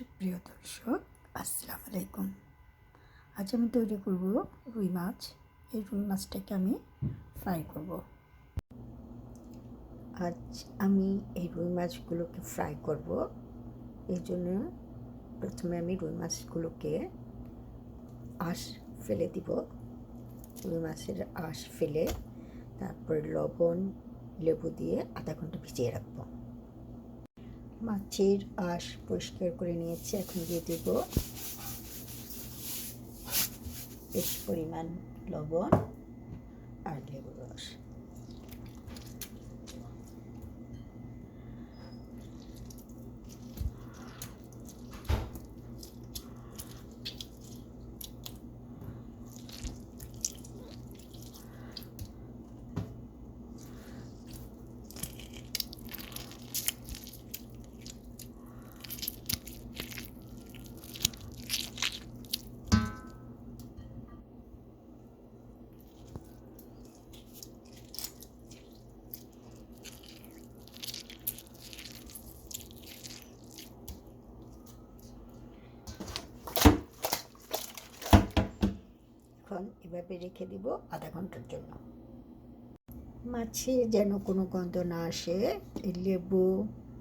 সুপ্রিয় দর্শক, আসসালামু আলাইকুম। আজ আমি তৈরি করব রুই মাছ। এই রুই মাছটাকে আমি ফ্রাই করব। আজ আমি এই রুই মাছগুলোকে ফ্রাই করব। এই জন্য প্রথমে আমি রুই মাছগুলোকে আঁশ ফেলে দিব। রুই মাছের আঁশ ফেলে তারপরে লবণ, লেবু দিয়ে আধা ঘণ্টা ভিজিয়ে রাখব। মাছের আঁশ পরিষ্কার করে নিয়েছি এখন দিয়ে দেব বেশ পরিমাণ লবণ আর লেবুর রস। এখন এভাবে রেখে দিব আধা ঘণ্টার জন্য। মাছে যেন কোনো গন্ধ না আসে লেবু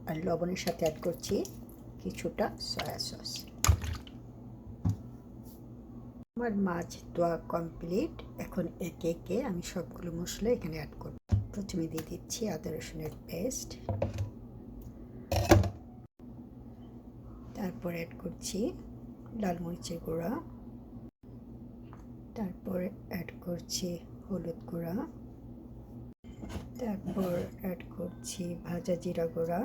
আর লবণের সাথে অ্যাড করছি কিছুটা সয়া সস আমার মাছ ধোয়া কমপ্লিট এখন একে একে আমি সবগুলো মশলা এখানে অ্যাড করব। প্রথমে দিয়ে দিচ্ছি আদা রসুনের পেস্ট তারপর অ্যাড করছি লাল মরিচের গুঁড়া। তারপর অ্যাড করছি হলুদ গুঁড়া। তারপর অ্যাড করছি ভাজা জিরা গুঁড়া।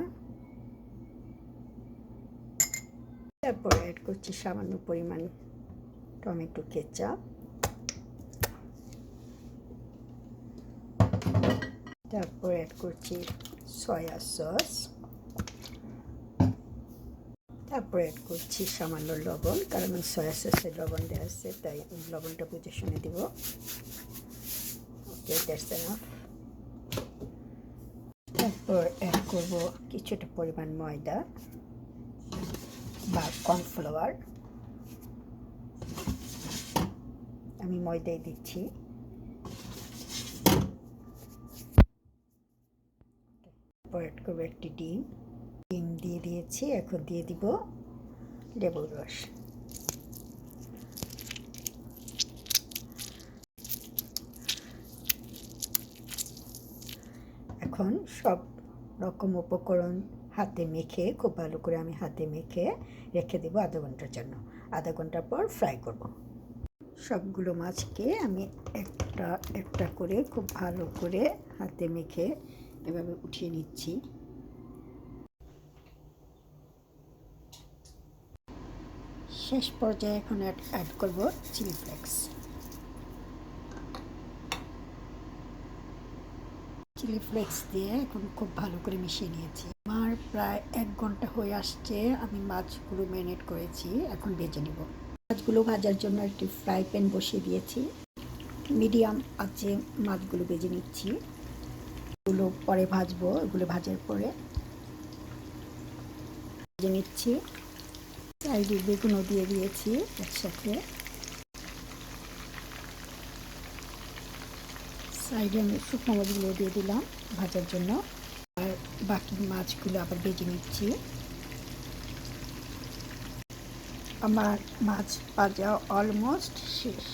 তারপর অ্যাড করছি সামান্য পরিমাণ টমেটো কেচাপ। তারপর অ্যাড করছি সয়া সস তারপর অ্যাড করছি সামান্য লবণ, কারণ সয়া সসে লবণ দেওয়া আছে, তাই লবণটা বুঝে শুনে দিব ওকে দ্যাটস তারপর অ্যাড করব কিছুটা পরিমাণ ময়দা বা কর্নফ্লাওয়ার আমি ময়দাই দিচ্ছি। তারপর অ্যাড করব একটি ডিম। ডিম দিয়ে দিয়েছি, এখন দিয়ে দিব লেবুর রস। এখন সব রকম উপকরণ হাতে মেখে, খুব ভালো করে আমি হাতে মেখে রেখে দেবো আধা ঘণ্টার জন্য। আধা ঘণ্টা পর ফ্রাই করব। সবগুলো মাছকে আমি একটা একটা করে খুব ভালো করে হাতে মেখে এভাবে উঠিয়ে নিচ্ছি। শেষ পর্যায়ে এখন অ্যাড করব চিলি ফ্লেক্স চিলি ফ্লেক্স দিয়ে এখন খুব ভালো করে মিশিয়ে নিয়েছি। আমার প্রায় এক ঘণ্টা হয়ে আসছে, আমি মাছগুলো ম্যারিনেট করেছি, এখন ভেজে নিব। মাছগুলো ভাজার জন্য একটি ফ্রাই প্যান বসিয়ে দিয়েছি। মিডিয়াম আছে মাছগুলো ভেজে নিচ্ছি। এগুলো পরে ভাজবো, এগুলো ভাজার পরে। ভেজে নিচ্ছি। সাইডে বেগুনও দিয়ে দিয়েছি একসাথে। সাইডে আমি শুকনো মাছগুলো দিয়ে দিলাম ভাজার জন্য। আর বাকি মাছগুলো আবার বেজে নিচ্ছি। আমার মাছ ভাজা অলমোস্ট শেষ।